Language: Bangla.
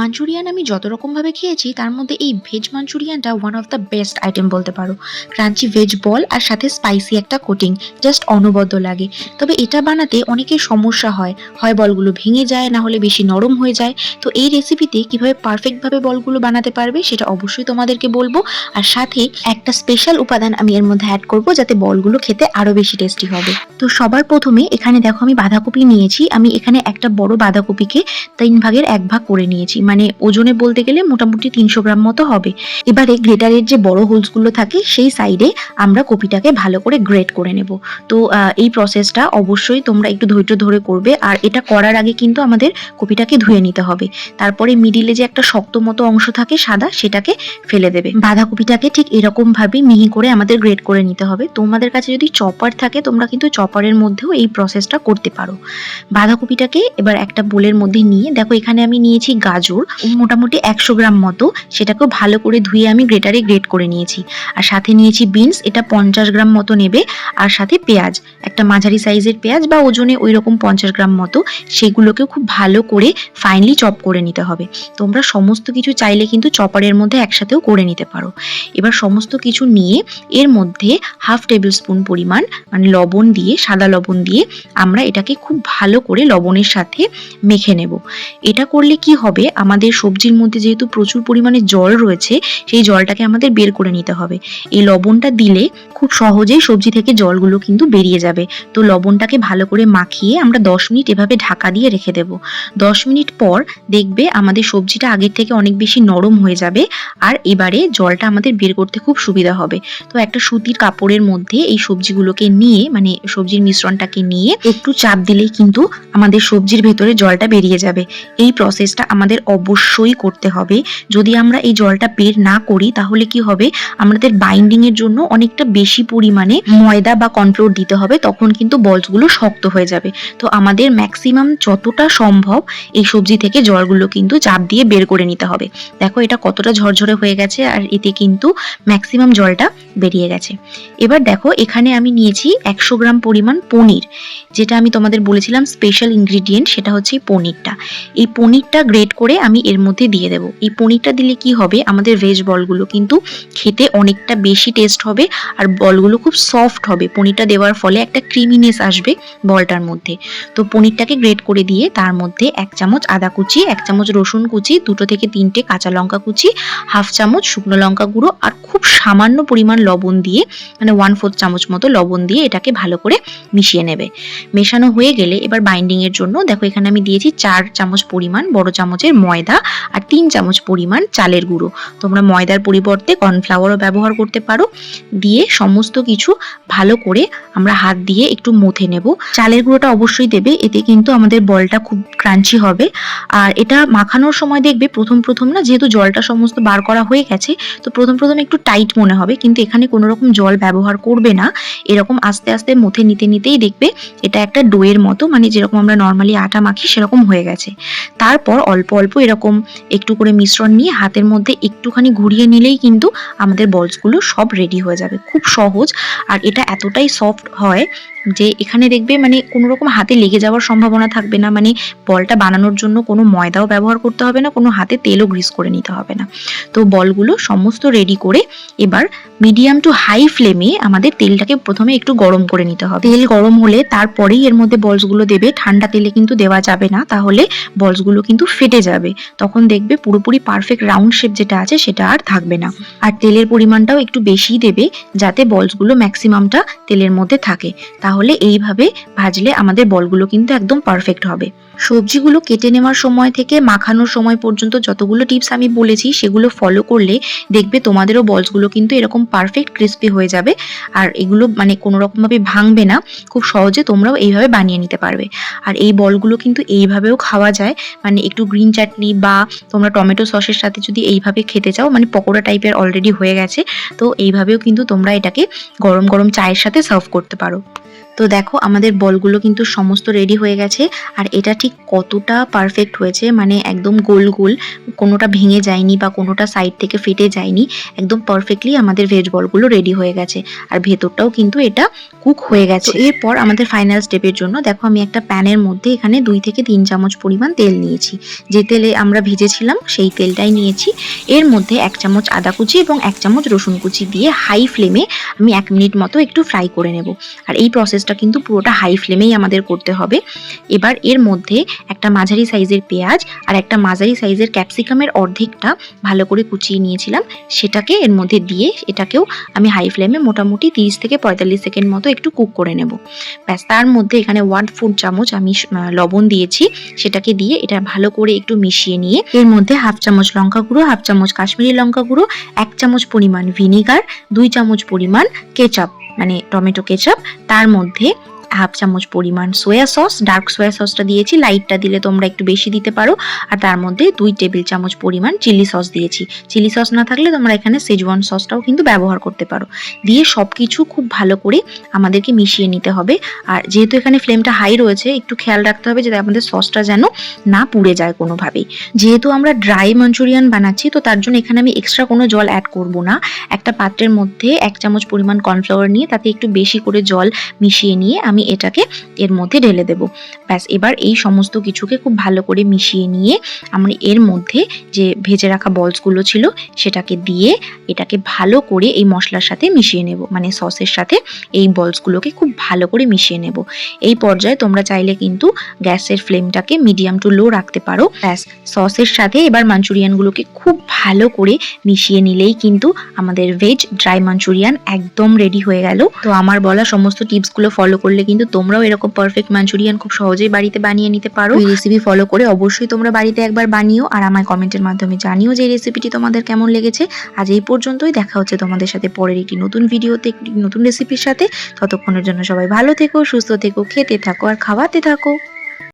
মাঞ্চুরিয়ান আমি যত রকমভাবে খেয়েছি, তার মধ্যে এই veg মাঞ্চুরিয়ানটা one of the best item বলতে পারো। ক্রাঞ্চি ভেজ বল আর সাথে স্পাইসি একটা কোটিং জাস্ট অনবদ্য লাগে। তবে এটা বানাতে অনেকের সমস্যা হয়। হয় বলগুলো ভেঙে যায়, না হলে বেশি নরম হয়ে যায়। তো এই রেসিপিতে কীভাবে পারফেক্টভাবে বলগুলো বানাতে পারবে, সেটা অবশ্যই তোমাদেরকে বলব। আর সাথে একটা স্পেশাল উপাদান আমি এর মধ্যে অ্যাড করব, যাতে বলগুলো খেতে আরও বেশি টেস্টি হবে। তো সবার প্রথমে এখানে দেখো আমি বাঁধাকপি নিয়েছি। আমি এখানে একটা বড় বাঁধাকপিকে তিন ভাগের এক ভাগ করে নিয়েছি। মানে ওজনে বলতে গেলে মোটামুটি তিনশো গ্রাম মতো হবে। এবারে গ্রেটারের যে বড় হোলসগুলো থাকে, সেই সাইডে আমরা কপিটাকে ভালো করে গ্রেট করে নেব। তো এই প্রসেসটা অবশ্যই তোমরা একটু ধৈর্য ধরে করবে, আর এটা করার আগে কিন্তু আমাদের কপিটাকে ধুয়ে নিতে হবে। তারপরে মিডিলে যে একটা শক্ত মতো অংশ থাকে সাদা, সেটাকে ফেলে দেবে। বাঁধাকপিটাকে ঠিক এরকম ভাবে মিহি করে আমাদের গ্রেট করে নিতে হবে। তোমাদের কাছে যদি চপার থাকে, তোমরা কিন্তু চপারের মধ্যেও এই প্রসেসটা করতে পারো। বাঁধাকপিটাকে এবার একটা বোলের মধ্যে নিয়ে, দেখো এখানে আমি নিয়েছি গাজর। মোটামুটি একশো গ্রাম মতো। সেটাকেও ভালো করে ধুয়ে আমি গ্রেটারে গ্রেট করে নিয়েছি। আর সাথে নিয়েছি বিনস, এটা পঞ্চাশ গ্রাম মতো নেবে। আর সাথে পেঁয়াজ, একটা মাঝারি সাইজের পেঁয়াজ বা ওজনে ওই রকম পঞ্চাশ গ্রাম মতো, সেগুলোকেও খুব ভালো করে ফাইনলি চপ করে নিতে হবে। তোমরা সমস্ত কিছু চাইলে কিন্তু চপারের মধ্যে একসাথেও করে নিতে পারো। এবার সমস্ত কিছু নিয়ে এর মধ্যে হাফ টেবিল স্পুন পরিমাণ মানে লবণ দিয়ে, সাদা লবণ দিয়ে আমরা এটাকে খুব ভালো করে লবণের সাথে মেখে নেব। এটা করলে কি হবে? আমাদের সবজির মধ্যে যেহেতু প্রচুর পরিমাণে জল রয়েছে, সেই জলটাকে আমাদের বের করে নিতে হবে। এই লবণটা দিলে খুব সহজেই সবজি থেকে জলগুলো কিন্তু বেরিয়ে যাবে। তো লবণটাকে ভালো করে মাখিয়ে আমরা দশ মিনিট এভাবে ঢাকা দিয়ে রেখে দেব। দশ মিনিট পর দেখবে আমাদের সবজিটা আগের থেকে অনেক বেশি নরম হয়ে যাবে আর এবারে জলটা আমাদের বের করতে খুব সুবিধা হবে। তো একটা সুতির কাপড়ের মধ্যে এই সবজিগুলোকে নিয়ে মানে সবজির মিশ্রণটাকে নিয়ে একটু চাপ দিলেই কিন্তু আমাদের সবজির ভেতরে জলটা বেরিয়ে যাবে। এই প্রসেসটা আমাদের অবশ্যই করতে হবে। যদি আমরা এই জলটা বের না করি, তাহলে কি হবে? আমাদের বাইন্ডিং এর জন্য অনেকটা বেশি পরিমাণে ময়দা বা কর্নফ্লোর দিতে হবে, তখন কিন্তু বলসগুলো শক্ত হয়ে যাবে। তো আমাদের ম্যাক্সিমাম যতটা সম্ভব এই সবজি থেকে জলগুলো কিন্তু চাপ দিয়ে বের করে নিতে হবে। দেখো, এটা কতটা ঝরঝরে হয়ে গেছে, আর এতে কিন্তু ম্যাক্সিমাম জলটা বেরিয়ে গেছে। এবার দেখো, এখানে আমি নিয়েছি একশো গ্রাম পরিমাণ পনির। যেটা আমি তোমাদের বলেছিলাম স্পেশাল ইনগ্রিডিয়েন্ট সেটা হচ্ছে পনিরটা। এই পনিরটা গ্রেট করে আমি এর মধ্যে দিয়ে দেবো। এই পনিরটা দিলে কি হবে? আমাদের ভেজ বলগুলো কিন্তু খেতে অনেকটা বেশি টেস্ট হবে আর বলগুলো খুব সফট হবে। পনিরটা দেওয়ার ফলে একটা ক্রিমিনেস আসবে বলটার মধ্যে। তো পনিরটাকে গ্রেট করে দিয়ে তার মধ্যে এক চামচ আদা কুচি, এক চামচ রসুন কুচি, দুটো থেকে তিনটে কাঁচা লঙ্কা কুচি, হাফ চামচ শুকনো লঙ্কা গুঁড়ো আর খুব সামান্য পরিমাণ লবণ দিয়ে মানে ওয়ান ফোর্থ চামচ মতো লবণ দিয়ে এটাকে ভালো করে মিশিয়ে নেবে। মেশানো হয়ে গেলে এবার বাইন্ডিং এর জন্য, দেখো এখানে আমি দিয়েছি চার চামচ পরিমাণ বড় চামচের ময়দা আর তিন চামচ পরিমাণ চালের গুঁড়ো। তোমরা ময়দার পরিবর্তে কর্নফ্লাওয়ারও ব্যবহার করতে পারো। দিয়ে সমস্ত কিছু ভালো করে আমরা হাত দিয়ে একটু মথে নেব। চালের গুঁড়োটা অবশ্যই দেবে, এতে কিন্তু আমাদের বলটা খুব ক্রাঞ্চি হবে। আর এটা মাখানোর সময় দেখবে প্রথম প্রথম না, যেহেতু জলটা সমস্ত বার করা হয়ে গেছে, তো প্রথম প্রথম একটু টাইট মনে হবে। কিন্তু এখানে কোনো রকম জল ব্যবহার করবে না। এরকম আস্তে আস্তে মথে নিতে নিতেই দেখবে এটা একটা ডোয়ের মতো মানে যেরকম আমরা নর্মালি আটা মাখি সেরকম হয়ে গেছে। তারপর অল্প অল্প এরকম একটু করে মিশ্রণ নিয়ে হাতের মধ্যে একটুখানি ঘুরিয়ে নিলেই কিন্তু আমাদের বলসগুলো সব রেডি হয়ে যাবে। খুব সহজ। আর এটা এতটাই সফট হয় যে এখানে দেখবে মানে কোনো রকম হাতে লেগে যাওয়ার সম্ভাবনা থাকবে না। মানে বলটা বানানোর জন্য কোনো ময়দাও ব্যবহার করতে হবে না, কোনো হাতে তেলও গ্রিস করে নিতে হবে না। তো বলগুলো সমস্ত রেডি করে এবার মিডিয়াম টু হাই ফ্লেমে আমাদের তেলটাকে প্রথমে একটু গরম করে নিতে হবে। তেল গরম হলে তারপরেই এর মধ্যে বলসগুলো দেবে। ঠান্ডা তেলে কিন্তু দেওয়া যাবে না, তাহলে বলসগুলো কিন্তু ফেটে যাবে। তখন দেখবে পুরোপুরি পারফেক্ট রাউন্ড শেপ যেটা আছে সেটা আর থাকবে না। আর তেলের পরিমাণটাও একটু বেশিই দেবে, যাতে বলসগুলো ম্যাক্সিমামটা তেলের মধ্যে থাকে। তাহলে এইভাবে ভাজলে আমাদের বলগুলো কিন্তু একদম পারফেক্ট হবে। সবজিগুলো কেটে নেওয়ার সময় থেকে মাখানোর সময় পর্যন্ত যতগুলো টিপস আমি বলেছি সেগুলো ফলো করলে দেখবে তোমাদেরও বলসগুলো কিন্তু এরকম পারফেক্ট ক্রিস্পি হয়ে যাবে। আর এগুলো মানে কোনো রকমভাবে ভাঙবে না, খুব সহজে তোমরাও এইভাবে বানিয়ে নিতে পারবে। আর এই বলগুলো কিন্তু এইভাবেও খাওয়া যায় মানে একটু গ্রিন চাটনি বা তোমরা টমেটো সসের সাথে যদি এইভাবে খেতে চাও মানে পকোড়া টাইপের অলরেডি হয়ে গেছে, তো এইভাবেও কিন্তু তোমরা এটাকে গরম গরম চায়ের সাথে সার্ভ করতে পারো। তো দেখো আমাদের বলগুলো কিন্তু সমস্ত রেডি হয়ে গেছে। আর এটা ঠিক কতটা পারফেক্ট হয়েছে মানে একদম গোল গোল কোনোটা ভেঙে যায়নি বা কোনোটা সাইড থেকে ফেটে যায়নি একদম পারফেক্টলি আমাদের ভেজ বলগুলো রেডি হয়ে গেছে। আর ভেতরটাও কিন্তু এটা কুক হয়ে গেছে। এরপর আমাদের ফাইনাল স্টেপের জন্য দেখো আমি একটা প্যানের মধ্যে এখানে দুই থেকে তিন চামচ পরিমাণ তেল নিয়েছি। যে তেলে আমরা ভেজেছিলাম সেই তেলটাই নিয়েছি। এর মধ্যে এক চামচ আদা কুচি এবং এক চামচ রসুন কুচি দিয়ে হাই ফ্লেমে আমি এক মিনিট মতো একটু ফ্রাই করে নেব। আর এই প্রসেসটা কিন্তু পুরোটা হাই ফ্লেমেই আমাদের করতে হবে। এবার এর মধ্যে একটা মাঝারি সাইজের পেঁয়াজ আর একটা মাঝারি সাইজের ক্যাপসিকামের অর্ধেকটা ভালো করে কুচিয়ে নিয়েছিলাম। সেটাকে এর মধ্যে দিয়ে এটাকেও আমি হাই ফ্লেমে মোটামুটি তিরিশ থেকে পঁয়তাল্লিশ সেকেন্ড মতো একটু কুক করে নেব। ব্যাস, তার মধ্যে এখানে ওয়ান ফুড চামচ আমি লবণ দিয়েছি। সেটাকে দিয়ে এটা ভালো করে একটু মিশিয়ে নিয়ে এর মধ্যে হাফ চামচ লঙ্কা গুঁড়ো হাফ চামচ কাশ্মীরি লঙ্কা গুঁড়ো, এক চামচ পরিমাণ ভিনিগার দুই চামচ পরিমাণ কেচাপ মানে টমেটো কেচাপ তার মধ্যে হাফ চামচ পরিমাণ সয়া সস ডার্ক সয়া সসটা দিয়েছি লাইটটা দিলে তোমরা একটু বেশি দিতে পারো। আর তার মধ্যে দুই টেবিল চামচ পরিমাণ চিলি সস দিয়েছি। চিলি সস না থাকলে তোমরা এখানে সেজওয়ান সসটাও কিন্তু ব্যবহার করতে পারো। দিয়ে সব কিছু খুব ভালো করে আমাদেরকে মিশিয়ে নিতে হবে। আর যেহেতু এখানে ফ্লেমটা হাই রয়েছে, একটু খেয়াল রাখতে হবে যাতে আমাদের সসটা যেন না পুড়ে যায় কোনোভাবেই। যেহেতু আমরা ড্রাই মাঞ্চুরিয়ান বানাচ্ছি, তো তার জন্য এখানে আমি এক্সট্রা কোনো জল অ্যাড করব না। একটা পাত্রের মধ্যে এক চামচ পরিমাণ কর্নফ্লাওয়ার নিয়ে তাতে একটু বেশি করে জল মিশিয়ে নিয়ে আমি এটাকে এর মধ্যে ঢেলে দেবো। ব্যাস, এবার এই সমস্ত কিছুকে খুব ভালো করে মিশিয়ে নিয়ে আমরা এর মধ্যে যে ভেজে রাখা বলসগুলো ছিল সেটাকে দিয়ে এটাকে ভালো করে এই মশলার সাথে মিশিয়ে নেব। মানে সসের সাথে এই বলসগুলোকে খুব ভালো করে মিশিয়ে নেব। এই পর্যায়ে তোমরা চাইলে কিন্তু গ্যাসের ফ্লেমটাকে মিডিয়াম টু লো রাখতে পারো। ব্যাস, সসের সাথে এবার মাঞ্চুরিয়ানগুলোকে খুব ভালো করে মিশিয়ে নিলেই কিন্তু আমাদের ভেজ ড্রাই মাঞ্চুরিয়ান একদম রেডি হয়ে গেল। তো আমার বলা সমস্ত টিপসগুলো ফলো করলে কিন্তু তোমরাও এরকম পারফেক্ট মাঞ্চুরিয়ান খুব সহজেই বাড়িতে বানিয়ে নিতে পারো। এই রেসিপি ফলো করে অবশ্যই তোমরা বাড়িতে একবার বানিও আর আমায় কমেন্টের মাধ্যমে জানিও যে রেসিপিটি তোমাদের কেমন লেগেছে। আজ এই পর্যন্তই, দেখা হচ্ছে তোমাদের সাথে পরের একটি নতুন ভিডিওতে একটি নতুন রেসিপির সাথে। ততক্ষণের জন্য সবাই ভালো থেকো, সুস্থ থেকো, খেতে থাকো আর খাওয়াতে থাকো।